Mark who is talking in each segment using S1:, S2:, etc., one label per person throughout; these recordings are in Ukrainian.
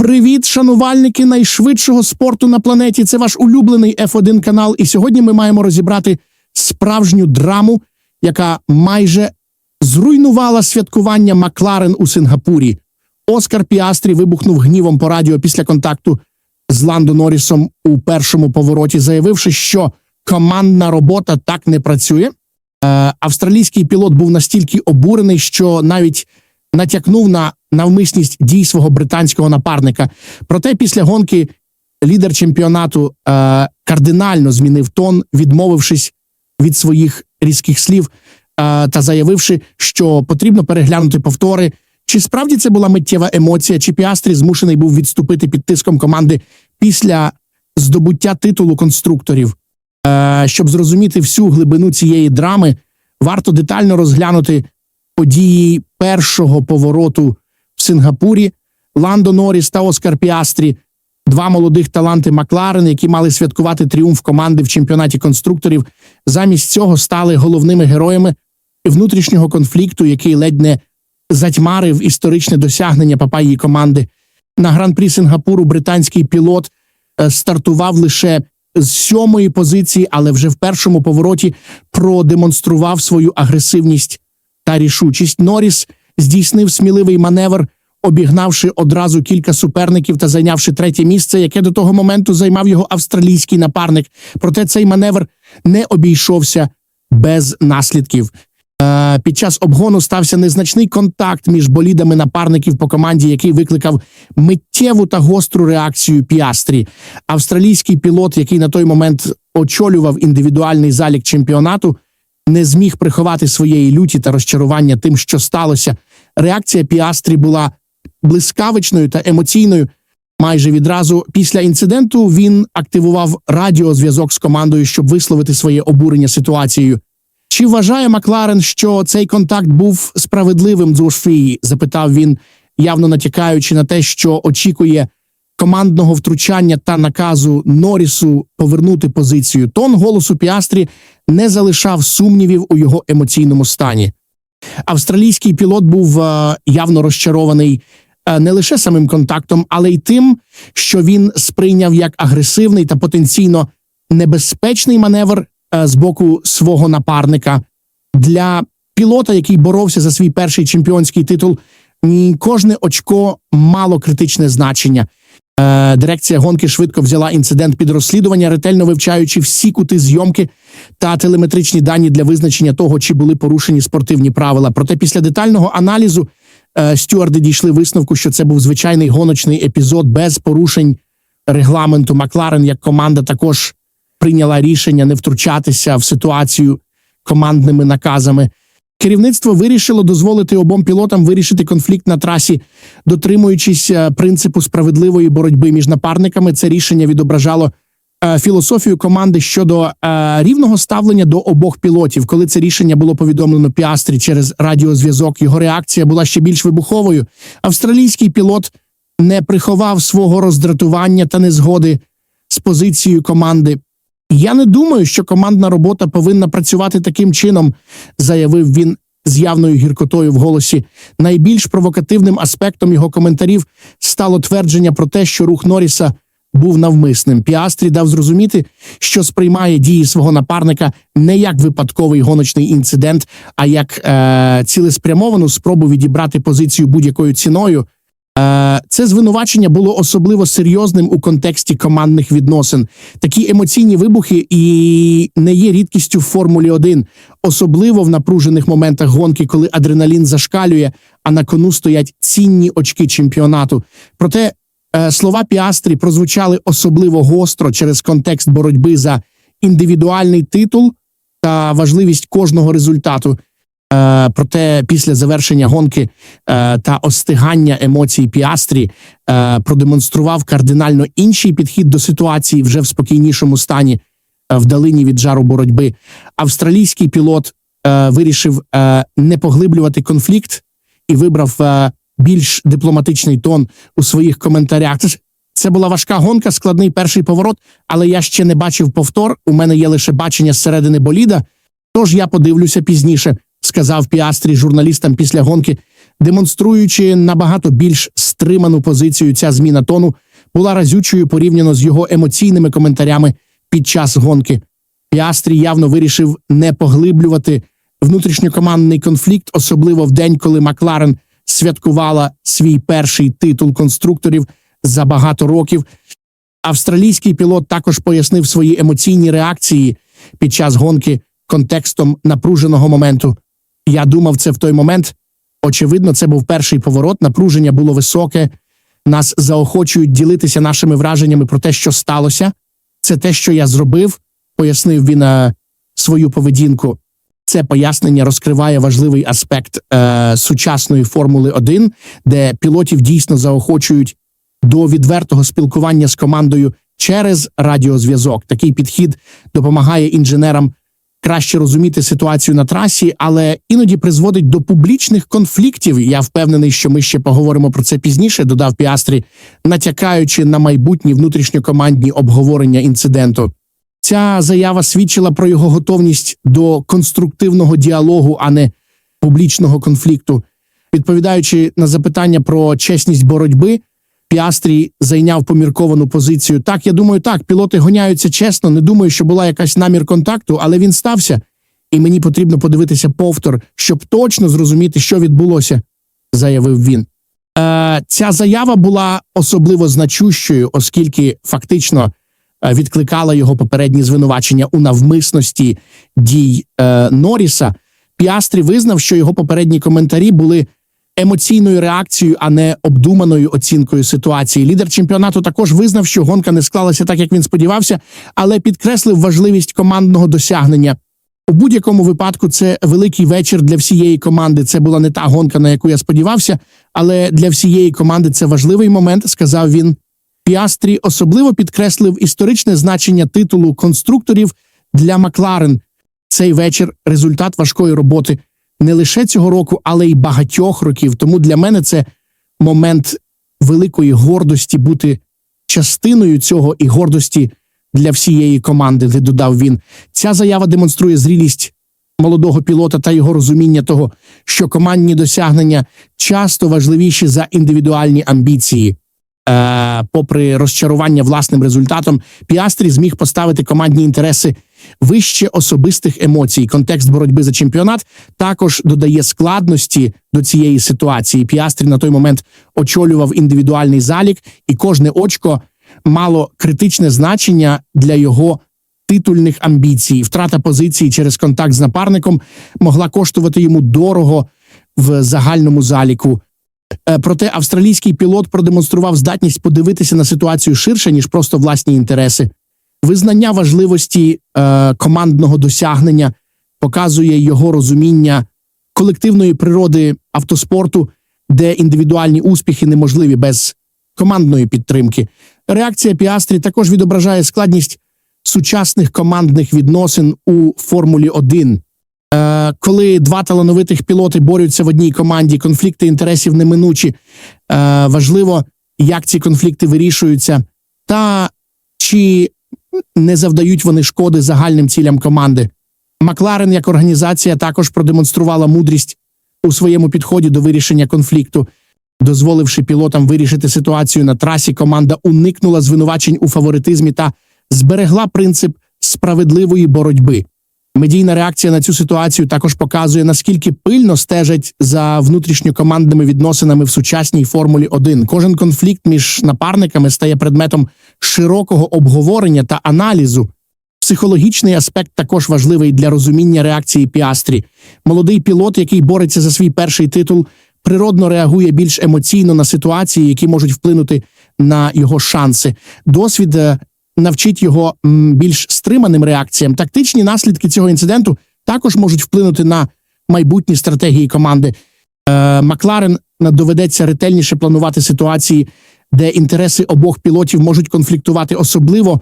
S1: Привіт, шанувальники найшвидшого спорту на планеті. Це ваш улюблений F1 канал. І сьогодні ми маємо розібрати справжню драму, яка майже зруйнувала святкування Макларен у Сингапурі. Оскар Піастрі вибухнув гнівом по радіо після контакту з Ландо Норрісом у першому повороті, заявивши, що командна робота так не працює. Е, австралійський пілот був настільки обурений, що навіть натякнув на навмисність дій свого британського напарника. Проте після гонки лідер чемпіонату е, кардинально змінив тон, відмовившись від своїх різких слів е, та заявивши, що потрібно переглянути повтори. Чи справді це була миттєва емоція, чи Піастрі змушений був відступити під тиском команди після здобуття титулу конструкторів? Е, щоб зрозуміти всю глибину цієї драми, варто детально розглянути події першого повороту в Сингапурі. Ландо Норріс та Оскар Піастрі, два молодих таланти Макларен, які мали святкувати тріумф команди в чемпіонаті конструкторів, замість цього стали головними героями внутрішнього конфлікту, який ледь не затьмарив історичне досягнення папаї команди. На гран-прі Сингапуру британський пілот е, стартував лише з сьомої позиції, але вже в першому повороті продемонстрував свою агресивність та рішучість. Норріс здійснив сміливий маневр, обігнавши одразу кілька суперників та зайнявши третє місце, яке до того моменту займав його австралійський напарник. Проте цей маневр не обійшовся без наслідків. Е, Під час обгону стався незначний контакт між болідами напарників по команді, який викликав миттєву та гостру реакцію Піастрі. Австралійський пілот, який на той момент очолював індивідуальний залік чемпіонату, не зміг приховати своєї люті та розчарування тим, що сталося. Реакція Піастрі була блискавичною та емоційною. Майже відразу після інциденту він активував радіозв'язок з командою, щоб висловити своє обурення ситуацією. Чи вважає Макларен, що цей контакт був справедливим Дзушфії? запитав він, явно натякаючи на те, що очікує командного втручання та наказу Норрісу повернути позицію. Тон голосу Піастрі не залишав сумнівів у його емоційному стані. Австралійський пілот був е, явно розчарований е, не лише самим контактом, але й тим, що він сприйняв як агресивний та потенційно небезпечний маневр е, з боку свого напарника. Для пілота, який боровся за свій перший чемпіонський титул, кожне очко мало критичне значення. Е, Дирекція гонки швидко взяла інцидент під розслідування, ретельно вивчаючи всі кути зйомки та телеметричні дані для визначення того, чи були порушені спортивні правила. Проте після детального аналізу е, стюарди дійшли висновку, що це був звичайний гоночний епізод без порушень регламенту. Макларен як команда також прийняла рішення не втручатися в ситуацію командними наказами. Керівництво вирішило дозволити обом пілотам вирішити конфлікт на трасі, дотримуючись е, принципу справедливої боротьби між напарниками. Це рішення відображало е, філософію команди щодо е, рівного ставлення до обох пілотів. Коли це рішення було повідомлено Піастрі через радіозв'язок, його реакція була ще більш вибуховою. Австралійський пілот не приховав свого роздратування та незгоди з позицією команди. Я не думаю, що командна робота повинна працювати таким чином, заявив він з явною гіркотою в голосі. Найбільш провокативним аспектом його коментарів стало твердження про те, що рух Норріса був навмисним. Піастрі дав зрозуміти, що сприймає дії свого напарника не як випадковий гоночний інцидент, а як е, цілеспрямовану спробу відібрати позицію будь-якою ціною. Е, Це звинувачення було особливо серйозним у контексті командних відносин. Такі емоційні вибухи і не є рідкістю в Формулі 1, особливо в напружених моментах гонки, коли адреналін зашкалює, а на кону стоять цінні очки чемпіонату. Проте е, слова Піастрі прозвучали особливо гостро через контекст боротьби за індивідуальний титул та важливість кожного результату. Е, Проте після завершення гонки е, та остигання емоцій Піастрі е, продемонстрував кардинально інший підхід до ситуації вже в спокійнішому стані в далині від жару боротьби. Австралійський пілот вирішив не поглиблювати конфлікт і вибрав більш дипломатичний тон у своїх коментарях. Це була важка гонка, складний перший поворот, але я ще не бачив повтор. У мене є лише бачення зсередини боліда. Тож я подивлюся пізніше, сказав Піастрі журналістам після гонки, демонструючи набагато більш стриману позицію. Ця зміна тону була разючою порівняно з його емоційними коментарями під час гонки. Піастрі явно вирішив не поглиблювати внутрішньокомандний конфлікт, особливо в день, коли Макларен святкувала свій перший титул конструкторів за багато років. Австралійський пілот також пояснив свої емоційні реакції під час гонки контекстом напруженого моменту. Я думав це в той момент. Очевидно, це був перший поворот. Напруження було високе. Нас заохочують ділитися нашими враженнями про те, що сталося. Це те, що я зробив, пояснив він е, свою поведінку. Це пояснення розкриває важливий аспект е, сучасної Формули 1, де пілотів дійсно заохочують до відвертого спілкування з командою через радіозв'язок. Такий підхід допомагає інженерам краще розуміти ситуацію на трасі, але іноді призводить до публічних конфліктів. Я впевнений, що ми ще поговоримо про це пізніше. Додав Піастрі, натякаючи на майбутні внутрішньокомандні обговорення інциденту. Ця заява свідчила про його готовність до конструктивного діалогу, а не публічного конфлікту. Відповідаючи на запитання про чесність боротьби, Піастрі зайняв помірковану позицію. Так, я думаю, так, пілоти гоняються чесно. Не думаю, що була якась намір контакту, але він стався, і мені потрібно подивитися повтор, щоб точно зрозуміти, що відбулося, заявив він. Е, Ця заява була особливо значущою, оскільки фактично е, відкликала його попередні звинувачення у навмисності дій е, Норріса. Піастрі визнав, що його попередні коментарі були емоційною реакцією, а не обдуманою оцінкою ситуації. Лідер чемпіонату також визнав, що гонка не склалася так, як він сподівався, але підкреслив важливість командного досягнення. У будь-якому випадку це великий вечір для всієї команди. Це була не та гонка, на яку я сподівався, але для всієї команди це важливий момент, сказав він. Піастрі особливо підкреслив історичне значення титулу конструкторів для Макларен. Цей вечір результат важкої роботи не лише цього року, але й багатьох років. Тому для мене це момент великої гордості бути частиною цього і гордості для всієї команди, додав він. Ця заява демонструє зрілість молодого пілота та його розуміння того, що командні досягнення часто важливіші за індивідуальні амбіції. Е, попри розчарування власним результатом, Піастрі зміг поставити командні інтереси вище особистих емоцій. Контекст боротьби за чемпіонат також додає складності до цієї ситуації. Піастрі на той момент очолював індивідуальний залік, і кожне очко мало критичне значення для його титульних амбіцій. Втрата позиції через контакт з напарником могла коштувати йому дорого в загальному заліку. Е, Проте австралійський пілот продемонстрував здатність подивитися на ситуацію ширше ніж просто власні інтереси. Визнання важливості е, командного досягнення показує його розуміння колективної природи автоспорту, де індивідуальні успіхи неможливі без командної підтримки. Реакція Піастрі також відображає складність сучасних командних відносин у Формулі 1. Е, коли два талановитих пілоти борються в одній команді, конфлікти інтересів неминучі. Е, важливо, як ці конфлікти вирішуються, та чи не завдають вони шкоди загальним цілям команди. Макларен як організація також продемонструвала мудрість у своєму підході до вирішення конфлікту. Дозволивши пілотам вирішити ситуацію на трасі, команда уникнула звинувачень у фаворитизмі та зберегла принцип справедливої боротьби. Медійна реакція на цю ситуацію також показує, наскільки пильно стежать за внутрішньокомандними відносинами в сучасній Формулі 1. Кожен конфлікт між напарниками стає предметом широкого обговорення та аналізу. Психологічний аспект також важливий для розуміння реакції Піастрі. Молодий пілот, який бореться за свій перший титул, природно реагує більш емоційно на ситуації, які можуть вплинути на його шанси. Досвід е, навчить його більш стриманим реакціям. Тактичні наслідки цього інциденту також можуть вплинути на майбутні стратегії команди. Е, Макларен доведеться ретельніше планувати ситуації, де інтереси обох пілотів можуть конфліктувати, особливо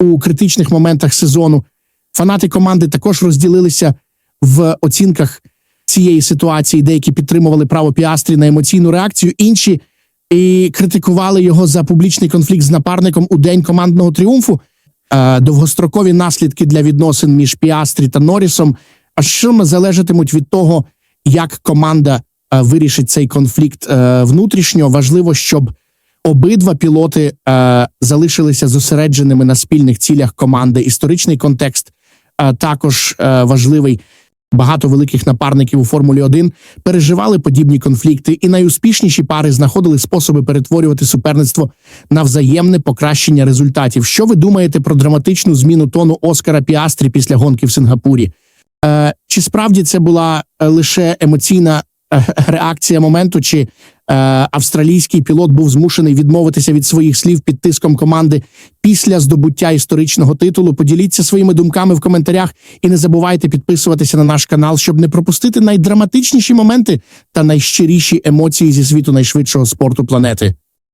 S1: у критичних моментах сезону. Фанати команди також розділилися в оцінках цієї ситуації. Деякі підтримували право Піастрі на емоційну реакцію, інші і критикували його за публічний конфлікт з напарником у день командного тріумфу. Е, довгострокові наслідки для відносин між Піастрі та Норрісом, а що залежатимуть від того, як команда е, вирішить цей конфлікт е, внутрішньо. Важливо, щоб обидва пілоти залишилися зосередженими на спільних цілях команди. Історичний контекст також важливий. Багато великих напарників у Формулі 1 переживали подібні конфлікти, і найуспішніші пари знаходили способи перетворювати суперництво на взаємне покращення результатів. Що ви думаєте про драматичну зміну тону Оскара Піастрі після гонки в Сингапурі? Е, чи справді це була е, лише емоційна е, реакція моменту, чи австралійський пілот був змушений відмовитися від своїх слів під тиском команди після здобуття історичного титулу? Поділіться своїми думками в коментарях і не забувайте підписуватися на наш канал, щоб не пропустити найдраматичніші моменти та найщиріші емоції зі світу найшвидшого спорту планети.